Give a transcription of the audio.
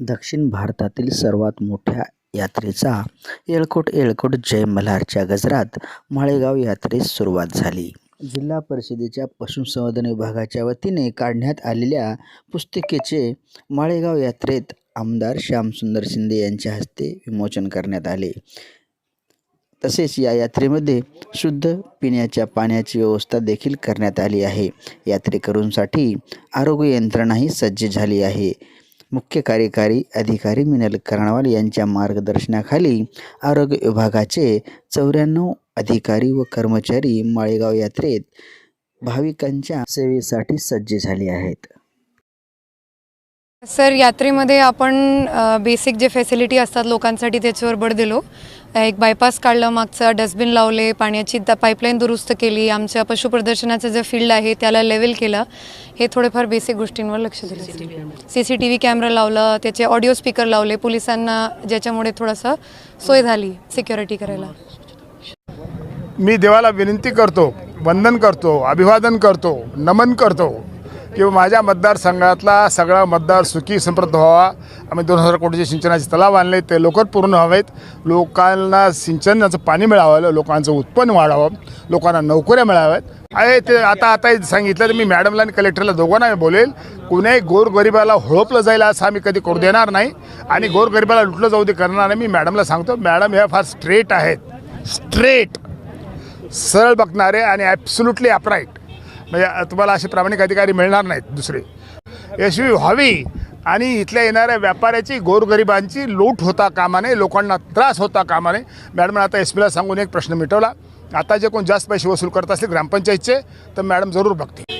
दक्षिण भारतातील सर्वात मोठ्या यात्रेचा येळकोट येळकोट जय मल्हारच्या गजरात माळेगाव यात्रेस सुरुवात झाली. जिल्हा परिषदेच्या पशुसंवर्धन विभागाच्या वतीने काढण्यात आलेल्या पुस्तिकेचे माळेगाव यात्रेत आमदार श्यामसुंदर शिंदे यांच्या हस्ते विमोचन करण्यात आले. तसेच या यात्रेमध्ये शुद्ध पिण्याच्या पाण्याची व्यवस्था देखील करण्यात आली आहे. यात्रेकरूंसाठी आरोग्य यंत्रणाही सज्ज झाली आहे. मुख्य कार्यकारी अधिकारी मिनल कर्णवाल यांच्या मार्गदर्शनाखाली आरोग्य विभागाचे चौऱ्याण्णव अधिकारी व कर्मचारी माळेगाव यात्रेत भाविकांच्या सेवेसाठी सज्ज झाले आहेत. सर यात्रेमध्ये आपण बेसिक जे फॅसिलिटी असतात लोकांसाठी त्याच्यावर भर दिलो. एक बायपास काढलं मागचं डस्टबिन लावले पाण्याची द पाईपलाईन दुरुस्त केली आमच्या पशुप्रदर्शनाचं जे फील्ड आहे त्याला लेवल केलं. हे थोडेफार बेसिक गोष्टींवर लक्ष दिलं. C C T V camera लावला त्याचे ऑडिओ स्पीकर लावले पोलिसांना ज्याच्यामुळे थोडंसं सोय झाली सिक्युरिटी करायला. मी देवाला विनंती करतो वंदन करतो अभिवादन करतो नमन करतो. की माझ्या मतदारसंघातला सगळा मतदार सुखी समृद्ध व्हावा. आम्ही दोन हजार कोटीचे सिंचनाचे तलाव आणले ते लवकर पूर्ण व्हावेत लोकांना सिंचनाचं पाणी मिळावं लोकांचं उत्पन्न वाढावं लोकांना नोकऱ्या मिळाव्यात. आहे ते आता आता सांगितलं तर मी मॅडमला आणि कलेक्टरला दोघांना मी बोलेल कुणाही गोरगरिबाला होळपलं जाईल असं आम्ही कधी करू देणार नाही. आणि गोरगरिबाला लुटलं जाऊ दे करणार नाही मी मॅडमला सांगतो मॅडम ह्या फार स्ट्रेट आहेत. स्ट्रेट सरळ बघणारे आणि ॲब्सुल्युटली अपराईट म्हणजे तुम्हाला असे प्रामाणिक अधिकारी मिळणार नाहीत दुसरे. यशस्वी व्हावी आणि इथल्या येणाऱ्या व्यापाऱ्याची गोरगरिबांची लूट होता कामा नये लोकांना त्रास होता कामा नये मॅडम आता एस पीला सांगून एक प्रश्न मिटवला. आता जे कोण जास्त पैसे वसूल करत असतील ग्रामपंचायतचे तर मॅडम जरूर बघते